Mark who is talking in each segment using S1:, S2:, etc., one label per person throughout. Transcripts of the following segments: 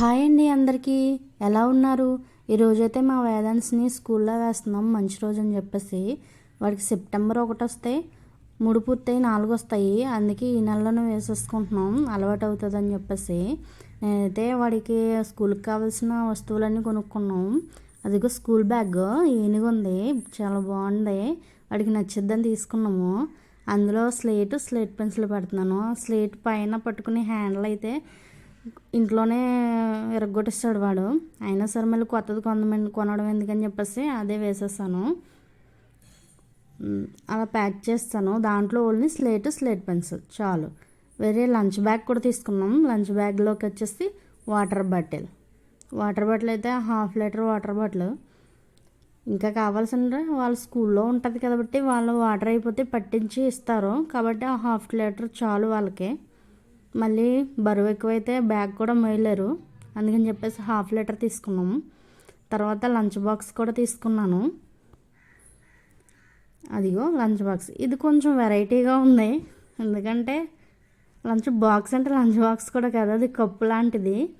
S1: Hi అండి అందరికీ. ఎలా ఉన్నారు? ఈరోజైతే మా వేదాన్స్ని స్కూల్లో వేస్తున్నాం మంచి రోజు అని చెప్పేసి. వాడికి సెప్టెంబర్ ఒకటి వస్తే మూడు పూర్తయి నాలుగు వస్తాయి. అందుకే ఈ నెలలోనే వేసేసుకుంటున్నాం. అలవాటు అవుతుంది అని చెప్పేసి. నేనైతే వాడికి స్కూల్కి కావాల్సిన వస్తువులన్నీ కొనుక్కున్నాం. అదిగో స్కూల్ బ్యాగ్. ఏనుగు ఉంది. చాలా బాగుంది. వాడికి నచ్చిద్దని తీసుకున్నాము. అందులో స్లేట్ స్లేట్ పెన్సిల్ పెడుతున్నాను. స్లేట్ పైన పట్టుకునే హ్యాండిల్ అయితే ఇంట్లోనే విరగొట్టేస్తాడు వాడు. అయినా సరే మళ్ళీ కొత్తది కొందమంది కొనడం ఎందుకని చెప్పేసి అదే వేసేస్తాను. అలా ప్యాక్ చేస్తాను. దాంట్లో ఓన్లీ స్లేట్ స్లేట్ పెన్సిల్ చాలు. వేరే లంచ్ బ్యాగ్ కూడా తీసుకున్నాం. లంచ్ బ్యాగ్లోకి వచ్చేసి వాటర్ బాటిల్. వాటర్ బాటిల్ అయితే హాఫ్ లీటర్ వాటర్ బాటిల్. ఇంకా కావాల్సిన వాళ్ళ స్కూల్లో ఉంటుంది కాబట్టి వాళ్ళు వాటర్ అయిపోతే పట్టించి ఇస్తారు. కాబట్టి ఆ హాఫ్ లీటర్ చాలు వాళ్ళకి. మళ్ళీ బరువు ఎక్కువైతే బ్యాగ్ కూడా మోయలేరు అందుకని చెప్పేసి హాఫ్ లీటర్ తీసుకున్నాము. తర్వాత లంచ్ బాక్స్ కూడా తీసుకున్నాను. అదిగో లంచ్ బాక్స్. ఇది కొంచెం వెరైటీగా ఉంది. ఎందుకంటే లంచ్ బాక్స్ అంటే లంచ్ బాక్స్ కూడా కాదు అది కప్పు లాంటిది.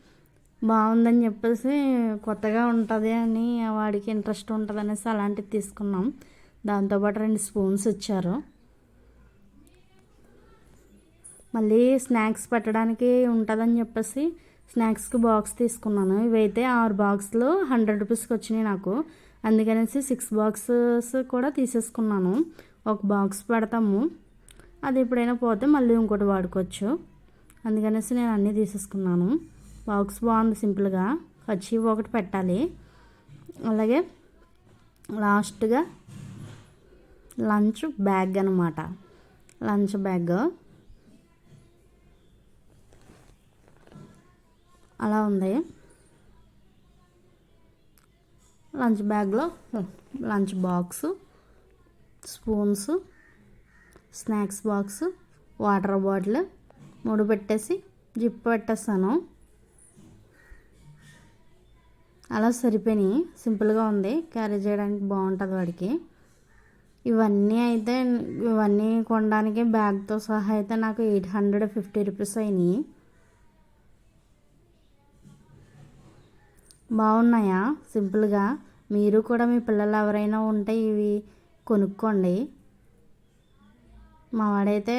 S1: బాగుందని చెప్పేసి కొత్తగా ఉంటుంది అని వాడికి ఇంట్రెస్ట్ ఉంటుంది అనేసి అలాంటిది తీసుకున్నాం. దాంతోపాటు రెండు స్పూన్స్ ఇచ్చారు. మళ్ళీ స్నాక్స్ పెట్టడానికి ఉంటుందని చెప్పేసి స్నాక్స్కి బాక్స్ తీసుకున్నాను. ఇవైతే ఆరు బాక్స్లు హండ్రెడ్ రూపీస్కి వచ్చినాయి నాకు. అందుకనేసి సిక్స్ బాక్సెస్ కూడా తీసేసుకున్నాను. ఒక బాక్స్ పెడతాము. అది ఎప్పుడైనా పోతే మళ్ళీ ఇంకోటి వాడుకోవచ్చు. అందుకనేసి నేను అన్నీ తీసేసుకున్నాను. బాక్స్ బాగుంది సింపుల్గా. వచ్చి ఒకటి పెట్టాలి. అలాగే లాస్ట్గా లంచ్ బ్యాగ్ అనమాట లంచ్ బ్యాగ్. అలా ఉంది. లంచ్ బ్యాగ్లో lunch box spoons snacks box water bottle మూడు పెట్టేసి జిప్ పెట్టేస్తాను. అలా సరిపోయినాయి. సింపుల్గా ఉంది. క్యారీ చేయడానికి బాగుంటుంది వాడికి. ఇవన్నీ అయితే ఇవన్నీ కొనడానికి బ్యాగ్తో సహా అయితే నాకు ఎయిట్ హండ్రెడ్ ఫిఫ్టీ రూపీస్ అయినాయి. బాగున్నాయా? సింపుల్గా. మీరు కూడా మీ పిల్లలు ఎవరైనా ఉంటే ఇవి కొనుక్కోండి. మా వాడైతే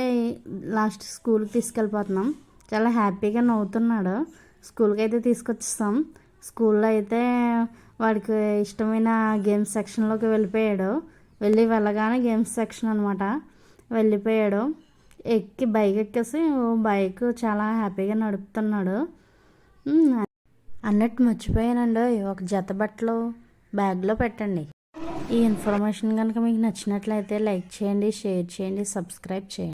S1: లాస్ట్ స్కూల్కి తీసుకెళ్ళిపోతున్నాం. చాలా హ్యాపీగా నవ్వుతున్నాడు. స్కూల్కి అయితే తీసుకొచ్చేస్తాం. స్కూల్లో అయితే వాడికి ఇష్టమైన గేమ్స్ సెక్షన్లోకి వెళ్ళిపోయాడు. వెళ్ళి వెళ్ళగానే గేమ్స్ సెక్షన్ అనమాట వెళ్ళిపోయాడు. ఎక్కి బైక్ ఎక్కేసి బైక్ చాలా హ్యాపీగా నడుపుతున్నాడు. అన్నట్టు మర్చిపోయానండి. ఒక జత బట్టలు బ్యాగ్లో పెట్టండి. ఈ ఇన్ఫర్మేషన్ కనుక మీకు నచ్చినట్లయితే లైక్ చేయండి షేర్ చేయండి సబ్స్క్రైబ్ చేయండి.